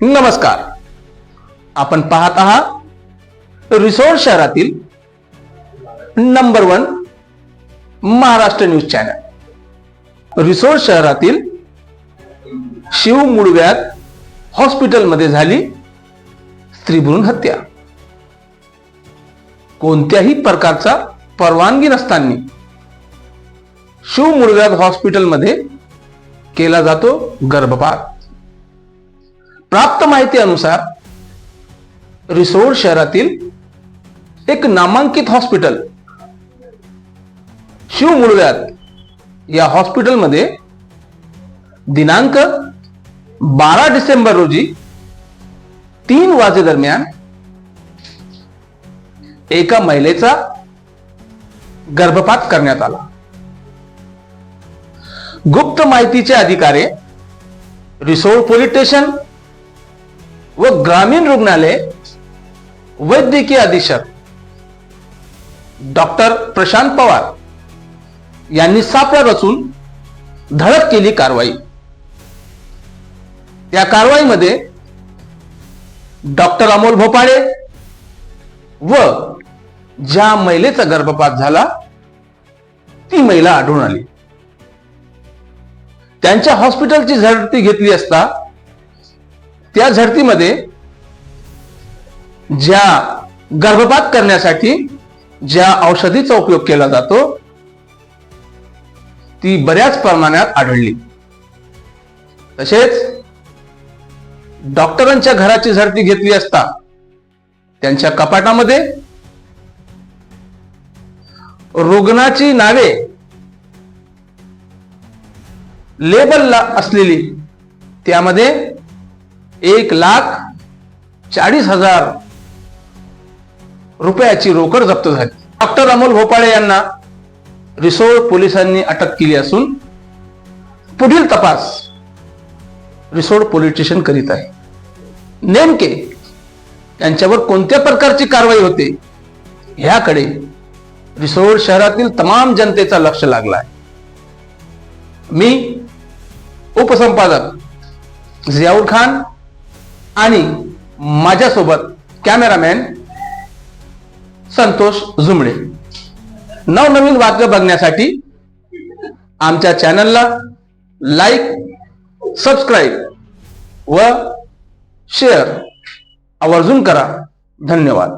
नमस्कार. आपण पाहत आहात रिसोड शहरातील number one Maharashtra news channel. Risod शहरातील शिव मुडव्यात हॉस्पिटलमध्ये झाली स्त्रीभ्रूण हत्या. कोणत्याही प्रकारचा परवानगी नसताना शिव मुडव्यात हॉस्पिटलमध्ये केला जातो गर्भपात. प्राप्त माहिती अनुसार रिसोड शहरातील एक नामांकित हॉस्पिटल शिव मुळव्यात या हॉस्पिटलमध्ये दिनांक बारा डिसेंबर रोजी तीन वाजेदरम्यान एका महिलेचा गर्भपात करण्यात आला. गुप्त माहितीचे अधिकारी रिसोड पोलीस स्टेशन व ग्रामीण रुग्णालय वैद्यकीय अधीक्षक डॉक्टर प्रशांत पवार यांनी सापळा रचून धडक केली कारवाई. त्या कारवाईमध्ये डॉक्टर अमोल भोपाळे व ज्या महिलेचा गर्भपात झाला ती महिला आढळून आली. त्यांच्या हॉस्पिटलची झडती घेतली असता त्या झडतीमध्ये ज्या गर्भपात करण्यासाठी ज्या औषधीचा उपयोग केला जातो ती बऱ्याच प्रमाणात आढळली. तसेच डॉक्टरांच्या घराची झडती घेतली असता त्यांच्या कपाटामध्ये रुग्णाची नावे लेबलला असलेली त्यामध्ये एक लाख चाळीस हजार रुपयाची रोकड जप्त झाली. डॉक्टर अमोल भोपाळे यांना रिसोड पोलिसांनी अटक केली असून पुढील तपास रिसोड पोलीस स्टेशन करीत आहे. नेमके त्यांच्यावर कोणत्या प्रकारची कारवाई होते ह्याकडे रिसोड शहरातील तमाम जनतेचा लक्ष लागला आहे मी उपसंपादक जियाउल खान आणि माझ्यासोबत कॅमेरामॅन संतोष जुमडे. नवनवीन वाक्य बघण्यासाठी आमच्या चॅनलला लाईक सबस्क्राईब व शेअर आवर्जून करा. धन्यवाद.